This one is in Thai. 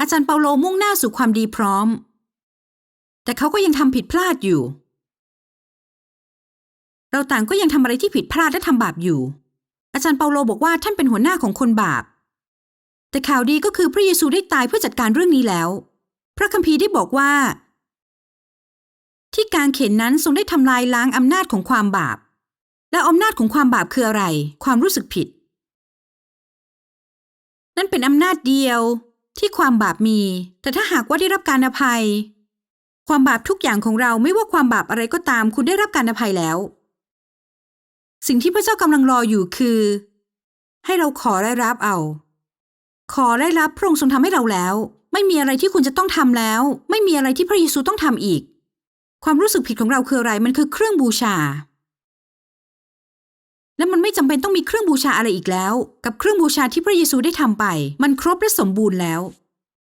อาจารย์เปาโลมุ่งหน้าสู่ความดีพร้อม แต่เขาก็ยังทำผิดพลาดอยู่ เราต่างก็ยังทำอะไรที่ผิดพลาดและทำบาปอยู่ อาจารย์เปาโลบอกว่าท่านเป็นหัวหน้าของคนบาป แต่ข่าวดีก็คือพระเยซูได้ตายเพื่อจัดการเรื่องนี้แล้ว พระคัมภีร์ได้บอกว่า ที่กางเข็นนั้นทรงได้ทำลายล้างอำนาจของความบาป และอำนาจของความบาปคืออะไร ความรู้สึกผิด นั่นเป็นอำนาจเดียว ที่ความบาปมี แต่ถ้าหากว่าได้รับการอภัย ความบาปทุกอย่างของเราไม่ว่าความบาปอะไรก็ตาม คุณได้รับการอภัยแล้ว สิ่งที่พระเจ้ากำลังรออยู่คือ ให้เราขอได้รับเอา ขอได้รับพระองค์ทรงทำให้เราแล้ว ไม่มีอะไรที่คุณจะต้องทำแล้ว ไม่มีอะไรที่พระเยซูต้องทำอีก ความรู้สึกผิดของเราคืออะไรมันคือเครื่องบูชา และมันไม่จำเป็นต้องมีเครื่องบูชาอะไรอีกแล้ว กับเครื่องบูชาที่พระเยซูได้ทำไป มันครบและสมบูรณ์แล้ว